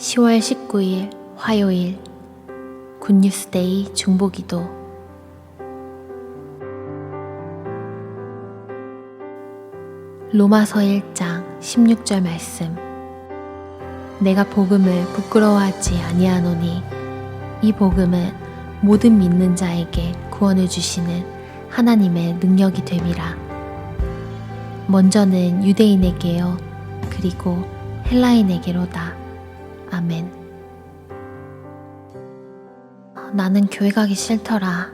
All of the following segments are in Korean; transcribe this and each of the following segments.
10월 19일 화요일 굿뉴스데이 중보기도. 로마서 1장 16절 말씀. 내가 복음을 부끄러워하지 아니하노니 이 복음은 모든 믿는 자에게 구원을 주시는 하나님의 능력이 됨이라. 먼저는 유대인에게요 그리고 헬라인에게로다 아멘. 나는 교회 가기 싫더라.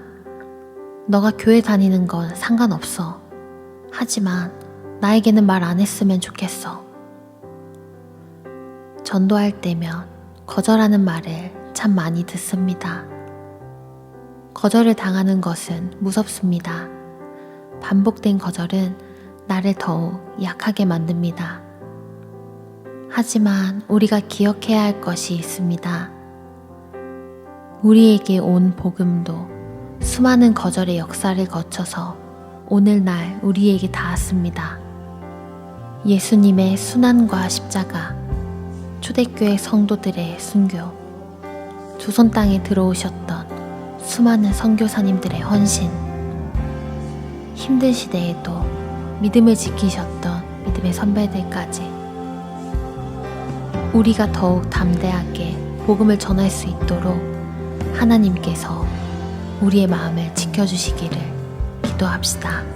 너가 교회 다니는 건 상관없어. 하지만 나에게는 말 안 했으면 좋겠어. 전도할 때면 거절하는 말을 참 많이 듣습니다. 거절을 당하는 것은 무섭습니다. 반복된 거절은 나를 더욱 약하게 만듭니다. 하지만 우리가 기억해야 할 것이 있습니다. 우리에게 온 복음도 수많은 거절의 역사를 거쳐서 오늘날 우리에게 닿았습니다. 예수님의 순환과 십자가, 초대교회 성도들의 순교, 조선 땅에 들어오셨던 수많은 선교사님들의 헌신, 힘든 시대에도 믿음을 지키셨던 믿음의 선배들까지 우리가 더욱 담대하게 복음을 전할 수 있도록 하나님께서 우리의 마음을 지켜주시기를 기도합시다.